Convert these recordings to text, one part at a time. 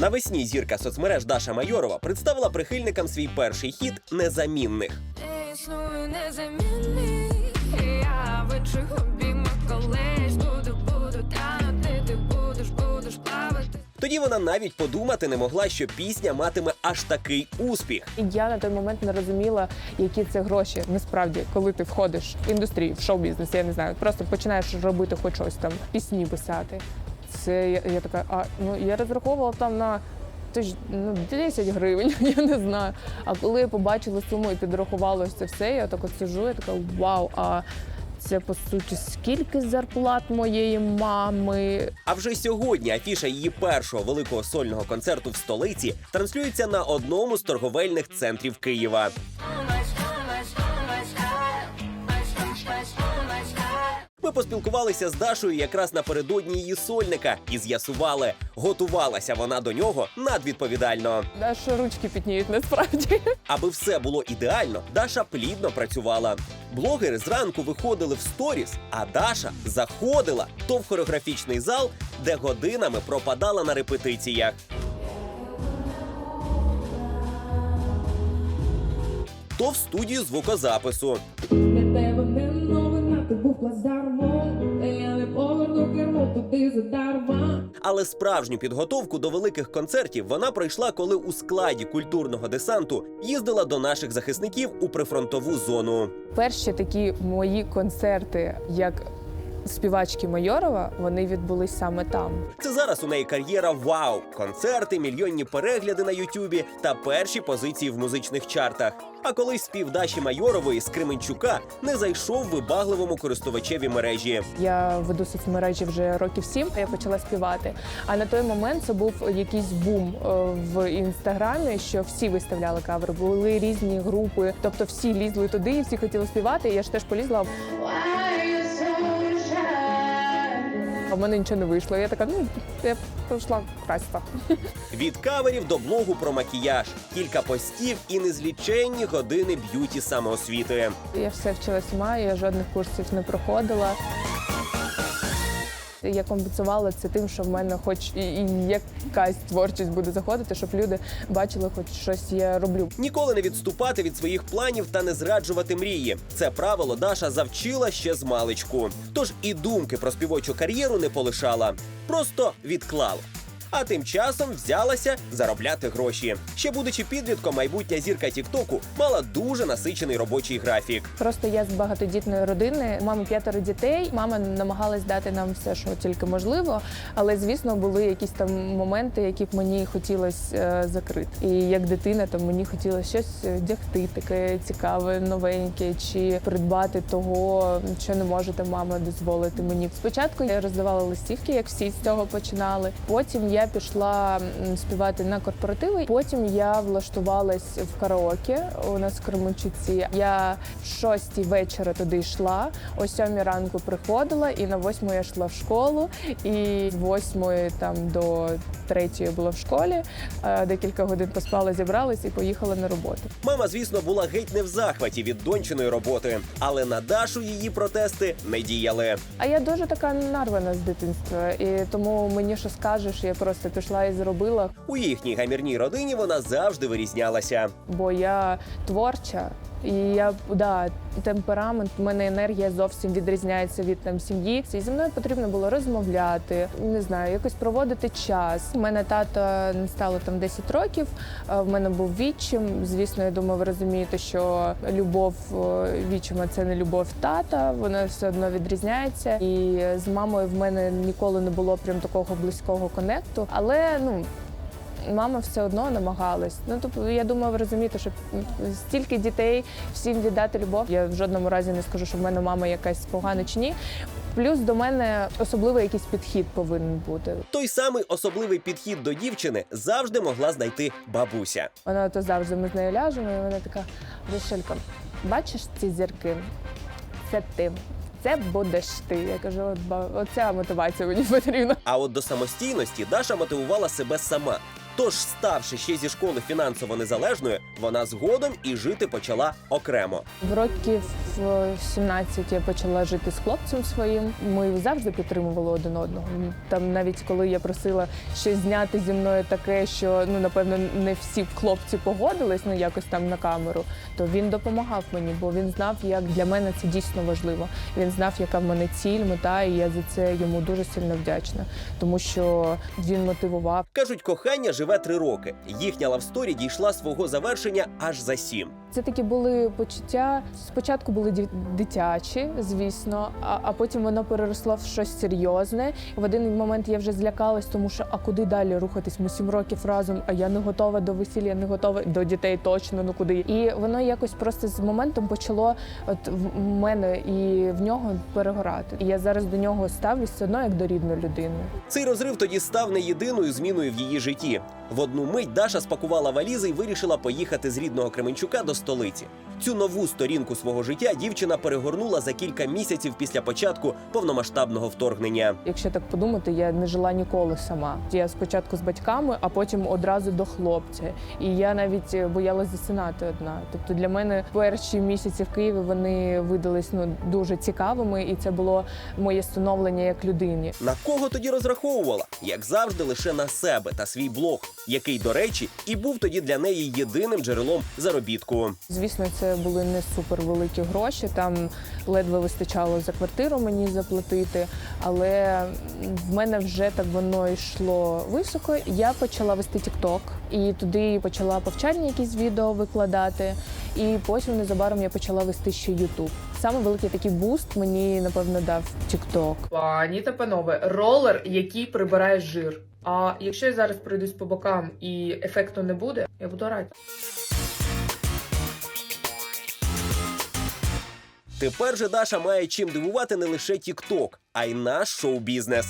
Навесні зірка соцмереж Даша Майорова представила прихильникам свій перший хіт незамінних. Не існує незамінний Я в обіймах колись буду, буду танути, ти будеш, будеш плавати. Тоді вона навіть подумати не могла, що пісня матиме аж такий успіх. Я на той момент не розуміла, які це гроші. Насправді, коли ти входиш в індустрію, в шоу-бізнес, я не знаю, просто починаєш робити хоч щось там, пісні писати. Це я, я така, а ну я розраховувала там на тисяч, ну, 10 гривень, я не знаю. А коли я побачила суму і підрахувалося все, я так от сижу, я така вау, а це по суті скільки зарплат моєї мами. А вже сьогодні афіша її першого великого сольного концерту в столиці транслюється на одному з торговельних центрів Києва. Поспілкувалися з Дашою якраз напередодні її сольника і з'ясували, готувалася вона до нього надвідповідально. Аж ручки пітніють насправді. Аби все було ідеально, Даша плідно працювала. Блогери зранку виходили в сторіс, а Даша заходила то в хореографічний зал, де годинами пропадала на репетиціях. То в студію звукозапису. Для тебе не новина, ти був плацдармом, туди задарма. Але справжню підготовку до великих концертів вона пройшла, коли у складі культурного десанту їздила до наших захисників у прифронтову зону. Перші такі мої концерти, як співачки Майорова, вони відбулись саме там. Це зараз у неї кар'єра вау, концерти, мільйонні перегляди на Ютубі та перші позиції в музичних чартах. А колись спів Даші Майорової з Кременчука не зайшов вибагливому користувачеві мережі. Я веду соцмережі вже років сім. Я почала співати. А на той момент це був якийсь бум е, в інстаграмі, що всі виставляли кавери. Були різні групи, тобто всі лізли туди, і всі хотіли співати. І я ж теж полізла. А в мене нічого не вийшло. Я така, ну я пройшла красиво. Від каверів до блогу про макіяж, кілька постів і незліченні години б'юті самоосвіти. Я все вчила сама, я жодних курсів не проходила. Я компенсувала це тим, що в мене хоч і, і якась творчість буде заходити, щоб люди бачили, хоч щось я роблю. Ніколи не відступати від своїх планів та не зраджувати мрії. Це правило Даша завчила ще з маличку. Тож і думки про співочу кар'єру не полишала, просто відклала. А тим часом взялася заробляти гроші. Ще будучи підлітком, майбутня зірка Тіктоку мала дуже насичений робочий графік. Просто я з багатодітної родини, мами п'ятеро дітей. Мама намагалась дати нам все, що тільки можливо. Але звісно, були якісь там моменти, які б мені хотілося е, закрити. І як дитина, там мені хотілося щось вдягти, таке цікаве, новеньке, чи придбати того, що не може там мама дозволити мені. Спочатку я роздавала листівки, як всі з цього починали. Потім я пішла співати на корпоративи. Потім я влаштувалась в караоке у нас в Кременчуці. Я в шостій вечора туди йшла, о сьомій ранку приходила, і на восьму я йшла в школу. І з восьмої там до третьої була в школі. Е, Декілька годин поспала, зібралась і поїхала на роботу. Мама, звісно, була геть не в захваті від дончиної роботи, але на Дашу її протести не діяли. А я дуже така нарвана з дитинства, і тому мені що скажеш, я просто пішла і зробила. У їхній гамірній родині вона завжди вирізнялася. бо я творча. І я да, темперамент, у мене енергія зовсім відрізняється від там сім'ї. І зі мною потрібно було розмовляти, не знаю, якось проводити час. У мене тато не стало там 10 років. В мене був відчим. Звісно, я думаю, ви розумієте, що любов відчима це не любов тата. Вона все одно відрізняється. І з мамою в мене ніколи не було прям такого близького конекту. Але ну мама все одно намагалась. Ну тобто, я думаю, ви розумієте, що стільки дітей всім віддати любов. Я в жодному разі не скажу, що в мене мама якась погана чи ні. Плюс до мене особливий якийсь підхід повинен бути. Той самий особливий підхід до дівчини завжди могла знайти бабуся. Вона то завжди ми з нею ляжемо, і вона така: Рішелька, бачиш ці зірки? Це ти. Це будеш ти. Я кажу, от оця мотивація мені потрібна. А от до самостійності Даша мотивувала себе сама. Тож, ставши ще зі школи фінансово незалежною, вона згодом і жити почала окремо. В років е, 17 я почала жити з хлопцем своїм. Ми завжди підтримували один одного. Там навіть коли я просила щось зняти зі мною таке, що ну напевно не всі хлопці погодились, ну якось там на камеру, то він допомагав мені, бо він знав, як для мене це дійсно важливо. Він знав, яка в мене ціль, мета, і я за це йому дуже сильно вдячна, тому що він мотивував. Кажуть, кохання живе три роки. Їхня лавсторі дійшла свого завершення аж за сім. Це такі були почуття. Спочатку були дитячі, звісно, а, а потім воно переросло в щось серйозне. В один момент я вже злякалась, тому що а куди далі рухатись? Ми сім років разом, а я не готова до весілля, не готова до дітей точно. Ну куди? І воно якось просто з моментом почало от в мене і в нього перегорати. І я зараз до нього ставлюсь все одно як до рідної людини. Цей розрив тоді став не єдиною зміною в її житті. В одну мить Даша спакувала валізи і вирішила поїхати з рідного Кременчука до столиці. Цю нову сторінку свого життя дівчина перегорнула за кілька місяців після початку повномасштабного вторгнення. Якщо так подумати, я не жила ніколи сама. Я спочатку з батьками, а потім одразу до хлопця. І я навіть е, боялась засинати одна. Тобто для мене перші місяці в Києві вони видались ну дуже цікавими, і це було моє становлення як людині. На кого тоді розраховувала? Як завжди, лише на себе та свій блог, який, до речі, і був тоді для неї єдиним джерелом заробітку. Звісно, це були не супер великі гроші. Там ледве вистачало за квартиру мені заплатити, але в мене вже так воно йшло високо. Я почала вести TikTok, і туди почала повчальні якісь відео викладати. І потім незабаром я почала вести ще YouTube. Саме великий такий буст мені напевно дав TikTok. Пані та панове, ролер, який прибирає жир. А якщо я зараз пройдусь по бокам і ефекту не буде, я буду рада. Тепер же Даша має чим дивувати не лише TikTok, а й наш шоу-бізнес.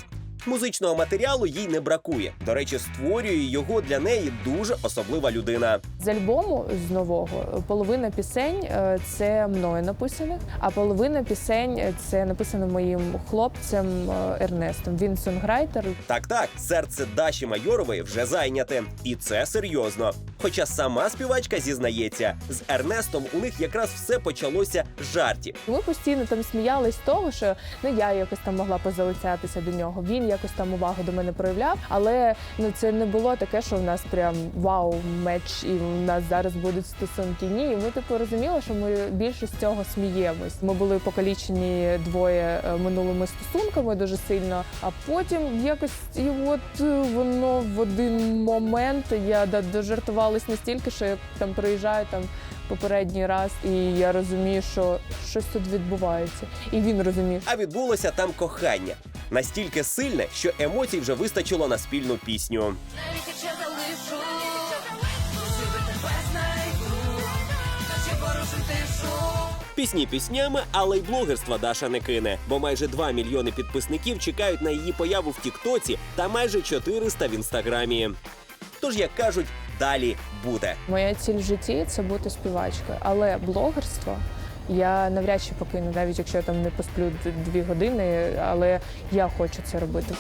Музичного матеріалу їй не бракує. До речі, створює його для неї дуже особлива людина. З альбому з нового половина пісень е, це мною написаних, а половина пісень е, це написано моїм хлопцем е, Ернестом. Він сонграйтер. Так, так, серце Даші Майорової вже зайняте, і це серйозно. Хоча сама співачка зізнається, з Ернестом у них якраз все почалося з жартів. Ми постійно там сміялись з того, що ну я якось там могла позалицятися до нього. Він якось там увагу до мене проявляв. Але ну це не було таке, що в нас прям вау, меч, і в нас зараз будуть стосунки. Ні, ми типу розуміли, що ми більше з цього сміємось. Ми були покалічені двоє е, минулими стосунками дуже сильно. А потім якось і от е, воно в один момент я да, дожартувалась настільки, що я там приїжджаю там попередній раз, і я розумію, що щось тут відбувається. І він розуміє. А відбулося там кохання настільки сильне, що емоцій вже вистачило на спільну пісню. Навіть якщо залишу. Пісні піснями, але й блогерства Даша не кине, бо майже 2 мільйони підписників чекають на її появу в Тіктоці та майже 400 в інстаграмі. Тож, як кажуть, далі буде. Моя ціль в житті це бути співачкою, але блогерство. Я навряд чи покину, навіть якщо я там не посплю дві години, але я хочу це робити.